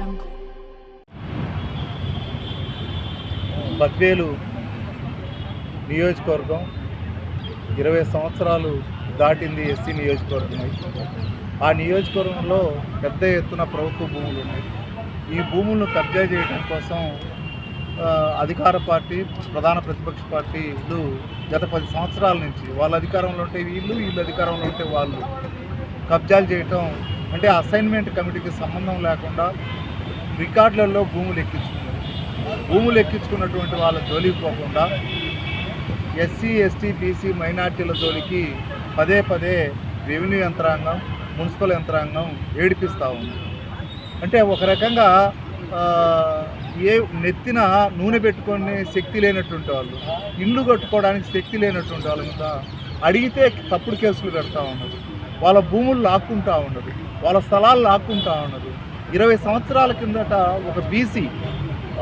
jungle. నియోజకవర్గం ఇరవై సంవత్సరాలు దాటింది ఎస్సీ నియోజకవర్గం ఆ నియోజకవర్గంలో పెద్ద ఎత్తున ప్రభుత్వ భూములు ఉన్నాయి ఈ భూములను కబ్జా చేయడం కోసం అధికార పార్టీ ప్రధాన ప్రతిపక్ష పార్టీలు గత పది సంవత్సరాల నుంచి వాళ్ళ అధికారంలో ఉంటే వీళ్ళు వీళ్ళు అధికారంలో ఉంటే వాళ్ళు కబ్జాలు చేయటం అంటే అసైన్మెంట్ కమిటీకి సంబంధం లేకుండా రికార్డులలో భూములు ఎక్కించుకున్నారు. భూములు ఎక్కించుకున్నటువంటి వాళ్ళ జోలికి పోకుండా ఎస్సీ ఎస్టీ బీసీ మైనార్టీల జోలికి పదే పదే రెవెన్యూ యంత్రాంగం మున్సిపల్ యంత్రాంగం ఏడిపిస్తూ ఉంది. అంటే ఒక రకంగా ఏ నెత్తిన నూనె పెట్టుకొని శక్తి లేనటువంటి వాళ్ళు ఇల్లు కట్టుకోవడానికి శక్తి లేనటువంటి వాళ్ళు ఇంకా అడిగితే తప్పుడు కేసులు పెడతా ఉండదు వాళ్ళ భూములు లాక్కుంటా ఉన్నది. వాళ్ళ స్థలాలు లాక్కుంటా ఉన్నది. ఇరవై సంవత్సరాల కిందట ఒక బీసీ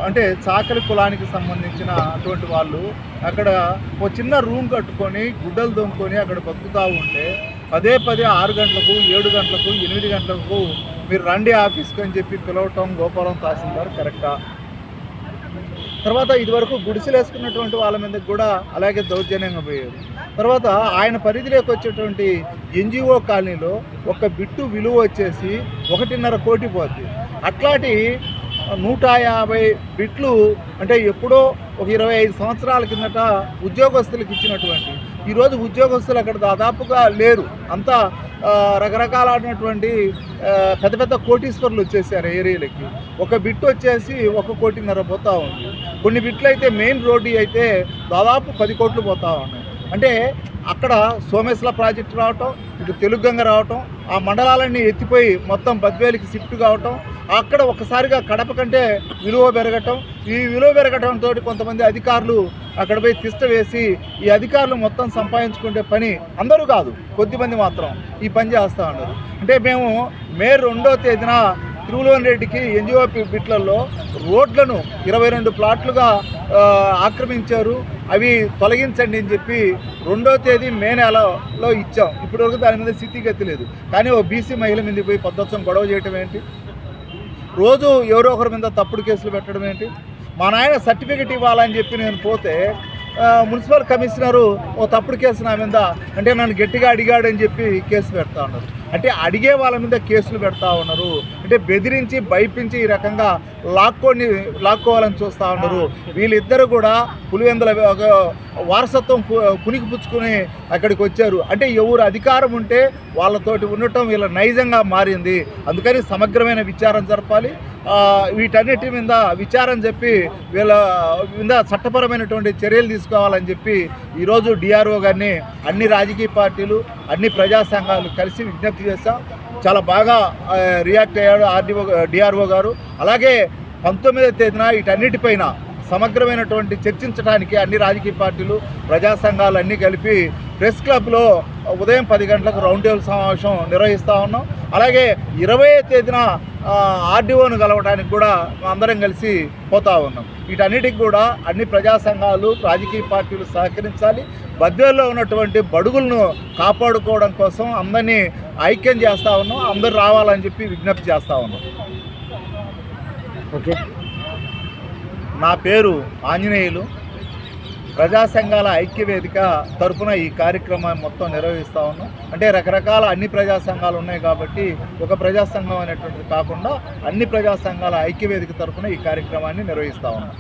అంటే చాకలి కులానికి సంబంధించిన అటువంటి వాళ్ళు అక్కడ ఒక చిన్న రూమ్ కట్టుకొని గుడ్డలు దొంగకొని అక్కడ బతుకుతూ ఉంటే పదే పదే ఆరు గంటలకు ఏడు గంటలకు ఎనిమిది గంటలకు మీరు రండి ఆఫీస్కి అని చెప్పి పిలవటం గోపాలం తహసీల్దార్ కరెక్టా? తర్వాత ఇదివరకు గుడిసెలు వేసుకున్నటువంటి వాళ్ళ మీద కూడా అలాగే దౌర్జన్యంగా పోయారు. తర్వాత ఆయన పరిధిలోకి వచ్చేటువంటి ఎన్జిఓ కాలనీలో ఒక బిట్టు విలువ వచ్చేసి ఒకటిన్నర కోటి పోద్ది. అట్లాంటి నూట యాభై బిట్లు అంటే ఎప్పుడో ఒక ఇరవై ఐదు సంవత్సరాల కిందట ఉద్యోగస్తులకు ఇచ్చినటువంటి ఈరోజు ఉద్యోగస్తులు అక్కడ దాదాపుగా లేరు. అంతా రకరకాలైనటువంటి పెద్ద పెద్ద కోటీశ్వర్లు వచ్చేసారు ఏరియాలకి. ఒక బిట్ వచ్చేసి ఒక కోటిన్నర పోతా ఉంది. కొన్ని బిట్లు అయితే మెయిన్ రోడ్డు అయితే దాదాపు పది కోట్లు పోతా ఉన్నాయి. అంటే అక్కడ సోమేశ్వర ప్రాజెక్టు రావటం ఇటు తెలుగంగ రావటం ఆ మండలాలన్నీ ఎత్తిపోయి మొత్తం బద్వేలికి షిఫ్ట్ కావటం అక్కడ ఒక్కసారిగా కడప కంటే విలువ పెరగటం ఈ విలువ పెరగటంతో కొంతమంది అధికారులు అక్కడ పోయి తిష్ట వేసి ఈ అధికారులు మొత్తం సంపాదించుకుంటే పని అందరూ కాదు కొద్దిమంది మాత్రం ఈ పని చేస్తూ ఉన్నారు. అంటే మేము మే రెండో తేదీన తిరుమలవన్ రెడ్డికి ఎన్జిఓ బిట్లలో రోడ్లను ఇరవై రెండు ప్లాట్లుగా ఆక్రమించారు. అవి తొలగించండి అని చెప్పి రెండో తేదీ మే నెలలో ఇచ్చాం. ఇప్పటివరకు దాని మీద స్థితిగతి లేదు. కానీ ఓ బీసీ మహిళ మీద పోయి పొద్దుత్సం గొడవ చేయటం ఏంటి? రోజు ఎవరో ఒకరి మీద తప్పుడు కేసులు పెట్టడం ఏంటి? మా నాయన సర్టిఫికెట్ ఇవ్వాలని చెప్పి నేను పోతే మున్సిపల్ కమిషనరు ఓ తప్పుడు కేసు నా మీద అంటే నన్ను గట్టిగా అడిగాడని చెప్పి కేసు పెడతా ఉన్నారు. అంటే అడిగే వాళ్ళ మీద కేసులు పెడతా ఉన్నారు. అంటే బెదిరించి భయపించి ఈ రకంగా లాక్కొని లాక్కోవాలని చూస్తూ ఉన్నారు. వీళ్ళిద్దరు కూడా పులివెందుల వారసత్వం కు- కునికి పుచ్చుకొని అక్కడికి వచ్చారు. అంటే ఎవరు అధికారం ఉంటే వాళ్ళతోటి ఉండటం వీళ్ళ నైజంగా మారింది. అందుకని సమగ్రమైన విచారం జరపాలి. వీటన్నిటి మీద విచారం చెప్పి వీళ్ళ మీద చట్టపరమైనటువంటి చర్యలు తీసుకోవాలని చెప్పి ఈరోజు డిఆర్ఓ గారిని అన్ని రాజకీయ పార్టీలు అన్ని ప్రజా సంఘాలు కలిసి విజ్ఞప్తి చేస్తాం చాలా బాగా రియాక్ట్ అయ్యాడు ఆర్డీఓ డిఆర్ఓ గారు. అలాగే పంతొమ్మిదవ తేదీన వీటన్నిటిపైన సమగ్రమైనటువంటి చర్చించడానికి అన్ని రాజకీయ పార్టీలు ప్రజా సంఘాలు అన్నీ కలిపి ప్రెస్ క్లబ్లో ఉదయం పది గంటలకు రౌండ్ టేబుల్ సమావేశం నిర్వహిస్తూ ఉన్నాం. అలాగే ఇరవై తేదీన ఆర్డీఓను కలవడానికి కూడా అందరం కలిసి పోతా ఉన్నాం. వీటన్నిటికి కూడా అన్ని ప్రజా సంఘాలు రాజకీయ పార్టీలు సహకరించాలి. బద్వేల్లో ఉన్నటువంటి బడుగులను కాపాడుకోవడం కోసం అందరినీ ఐక్యం చేస్తూ ఉన్నాం. అందరు రావాలని చెప్పి విజ్ఞప్తి చేస్తూ ఉన్నాం. ఓకే. నా పేరు ఆంజనేయులు. ప్రజా సంఘాల ఐక్యవేదిక తరఫున ఈ కార్యక్రమాన్ని మొత్తం నిర్వహిస్తూ ఉన్నాం. అంటే రకరకాల అన్ని ప్రజా సంఘాలు ఉన్నాయి కాబట్టి ఒక ప్రజా సంఘం అనేటువంటిది కాకుండా అన్ని ప్రజా సంఘాల ఐక్యవేదిక తరపున ఈ కార్యక్రమాన్ని నిర్వహిస్తూ ఉన్నాం.